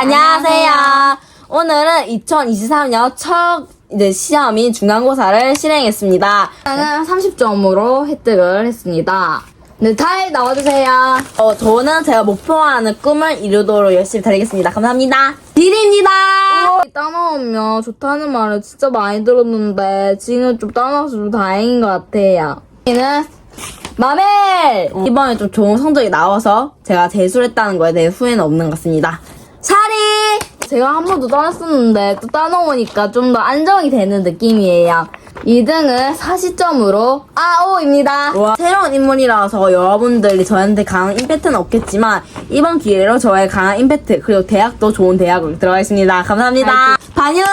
안녕하세요. 오늘은 2023년 첫 이제 시험인 중간고사를 실행했습니다. 저는 30점으로 획득을 했습니다. 네, 잘 나와주세요. 어, 저는 제가 목표하는 꿈을 이루도록 열심히 달리겠습니다. 감사합니다. 디디입니다. 따나오면 좋다는 말을 진짜 많이 들었는데 지금 좀 따나와서 좀 다행인 것 같아요. 여기는 마멜! 이번에 좀 좋은 성적이 나와서 제가 재수했다는 거에 대해 후회는 없는 것 같습니다. 샤리! 제가 한 번도 따놨었는데 또 따놓으니까 좀 더 안정이 되는 느낌이에요. 2등은 40점으로 아오입니다. 새로운 인물이라서 여러분들이 저한테 강한 임팩트는 없겠지만 이번 기회로 저의 강한 임팩트 그리고 대학도 좋은 대학을 들어가겠습니다. 감사합니다. 바닐라!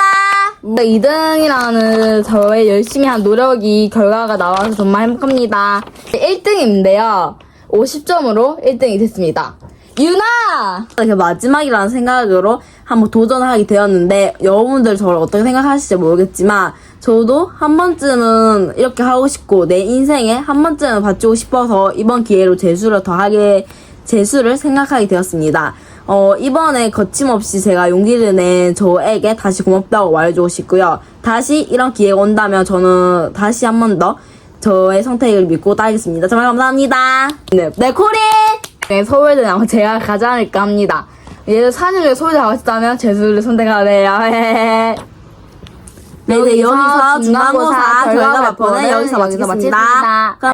2등이라는 저의 열심히 한 노력이 결과가 나와서 정말 행복합니다. 1등인데요. 50점으로 1등이 됐습니다. 유나! 마지막이라는 생각으로 한번 도전하게 되었는데 여러분들 저를 어떻게 생각하실지 모르겠지만 저도 한 번쯤은 이렇게 하고 싶고 내 인생에 한 번쯤은 바치고 싶어서 이번 기회로 재수를 더 하게 재수를 생각하게 되었습니다. 어, 이번에 거침없이 제가 용기를 낸 저에게 다시 고맙다고 말해주고 싶고요. 다시 이런 기회가 온다면 저는 다시 한 번 더 저의 선택을 믿고 따르겠습니다. 정말 감사합니다. 네, 네, 코리! 네, 서울대 나고 제가 가지 않을까 합니다. 4년 전에 서울대 가고 싶다면 재수를 선택하래요. 네, 네, 여기서 중간고사 결과 발표는 여기서 마치겠습니다.